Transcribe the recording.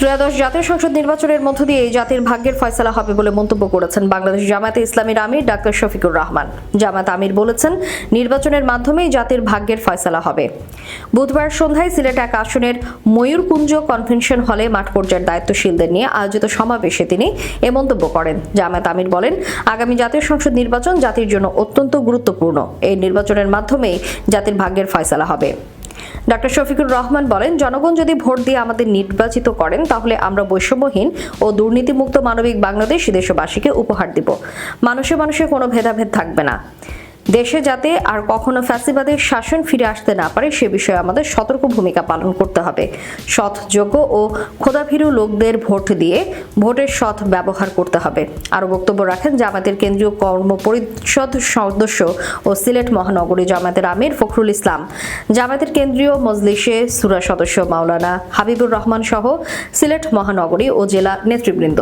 ত্রয়োদশ জাতীয় সংসদ নির্বাচনের মধ্য দিয়ে এই জাতির ভাগ্যের ফয়সালা হবে বলে মন্তব্য করেছেন বাংলাদেশ জামায়াতে ইসলামীর আমির ডাক্তার শফিকুর রহমান। জামায়াত আমির বলেছেন, নির্বাচনের মাধ্যমেই জাতির ভাগ্যের ফয়সালা হবে। বুধবার সন্ধ্যায় সিলেট এক আসনের ময়ূরকুঞ্জ কনভেনশন হলে মাঠ পর্যায়ের দায়িত্বশীলদের নিয়ে আয়োজিত সমাবেশে তিনি এ মন্তব্য করেন। জামায়াত আমির বলেন, আগামী জাতীয় সংসদ নির্বাচন জাতির জন্য অত্যন্ত গুরুত্বপূর্ণ। এই নির্বাচনের মাধ্যমেই জাতির ভাগ্যের ফয়সালা হবে। ডক্টর শফিকুর রহমান বলেন, জনগণ যদি ভোট দিয়ে আমাদের নির্বাচিত করেন, তাহলে আমরা বৈষম্যহীন ও দুর্নীতিমুক্ত মানবিক বাংলাদেশ দেশবাসীকে উপহার দিব। মানুষে মানুষে কোনো ভেদাভেদ থাকবে না। দেশে যাতে আর কখনো ফ্যাসিবাদের শাসন ফিরে আসতে না পারে, সে বিষয়ে আমাদের সতর্ক ভূমিকা পালন করতে হবে। সৎ যোগ্য ও খোদাভীরু লোকদের ভোট দিয়ে ভোটের সৎ ব্যবহার করতে হবে। আরও বক্তব্য রাখেন জামাতের কেন্দ্রীয় কর্ম পরিষদ সদস্য ও সিলেট মহানগরী জামাতের আমির ফখরুল ইসলাম। জামাতের কেন্দ্রীয় মজলিসে সুরা সদস্য মাওলানা হাবিবুর রহমান সহ সিলেট মহানগরী ও জেলা নেতৃবৃন্দ।